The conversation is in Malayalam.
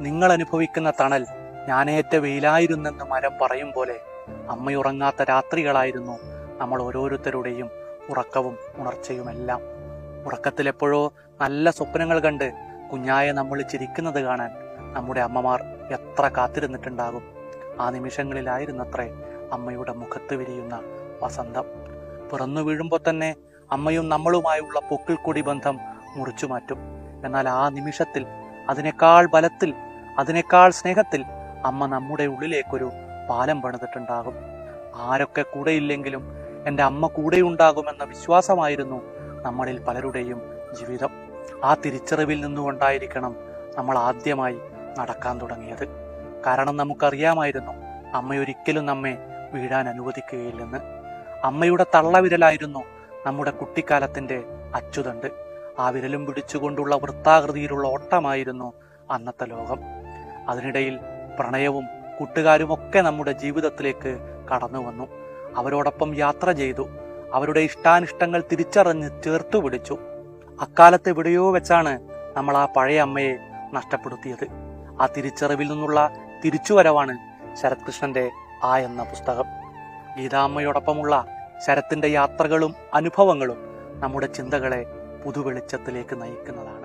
നിങ്ങൾ അനുഭവിക്കുന്ന തണൽ ഞാനേറ്റ വെയിലായിരുന്നെന്ന് മരം പറയും പോലെ അമ്മയുറങ്ങാത്ത രാത്രികളായിരുന്നു നമ്മൾ ഓരോരുത്തരുടെയും ഉറക്കവും ഉണർച്ചയുമെല്ലാം. ഉറക്കത്തിലെപ്പോഴോ നല്ല സ്വപ്നങ്ങൾ കണ്ട് കുഞ്ഞായ നമ്മൾ ചിരിക്കുന്നത് കാണാൻ നമ്മുടെ അമ്മമാർ എത്ര കാത്തിരുന്നിട്ടുണ്ടാകും. ആ നിമിഷങ്ങളിലായിരുന്നത്രേ അമ്മയുടെ മുഖത്ത് വിരിയുന്ന വസന്തം. പിറന്നു വീഴുമ്പോൾ തന്നെ അമ്മയും നമ്മളുമായുള്ള പൊക്കിൾക്കൊടി ബന്ധം മുറിച്ചു മാറ്റും എന്നാൽ ആ നിമിഷത്തിൽ അതിനേക്കാൾ ബലത്തിൽ അതിനേക്കാൾ സ്നേഹത്തിൽ അമ്മ നമ്മുടെ ഉള്ളിലേക്കൊരു പാലം പണിതിട്ടുണ്ടാകും. ആരൊക്കെ കൂടെയില്ലെങ്കിലും എന്റെ അമ്മ കൂടെയുണ്ടാകുമെന്ന വിശ്വാസമായിരുന്നു നമ്മളിൽ പലരുടെയും ജീവിതം. ആ തിരിച്ചറിവിൽ നിന്നുകൊണ്ടായിരിക്കണം നമ്മൾ ആദ്യമായി നടക്കാൻ തുടങ്ങിയത്. കാരണം നമുക്കറിയാമായിരുന്നു അമ്മയൊരിക്കലും നമ്മെ വീഴാൻ അനുവദിക്കുകയില്ലെന്ന്. അമ്മയുടെ തള്ളവിരലായിരുന്നു നമ്മുടെ കുട്ടിക്കാലത്തിന്റെ അച്ചുതണ്ട്. ആ വിരലും പിടിച്ചുകൊണ്ടുള്ള വൃത്താകൃതിയിലുള്ള ഓട്ടമായിരുന്നു അന്നത്തെ ലോകം. അതിനിടയിൽ പ്രണയവും കൂട്ടുകാരുമൊക്കെ നമ്മുടെ ജീവിതത്തിലേക്ക് കടന്നു വന്നു. അവരോടൊപ്പം യാത്ര ചെയ്തു. അവരുടെ ഇഷ്ടാനിഷ്ടങ്ങൾ തിരിച്ചറിഞ്ഞ് ചേർത്തു പിടിച്ചു. അക്കാലത്ത് എവിടെയോ വെച്ചാണ് നമ്മൾ ആ പഴയ അമ്മയെ നഷ്ടപ്പെടുത്തിയത്. ആ തിരിച്ചറിവിൽ നിന്നുള്ള തിരിച്ചുവരവാണ് ശരത്കൃഷ്ണന്റെ ആ എന്ന പുസ്തകം. ഗീതാമ്മയോടൊപ്പമുള്ള ശരത്തിന്റെ യാത്രകളും അനുഭവങ്ങളും നമ്മുടെ ചിന്തകളെ പുതുവെളിച്ചത്തിലേക്ക് നയിക്കുന്നതാണ്.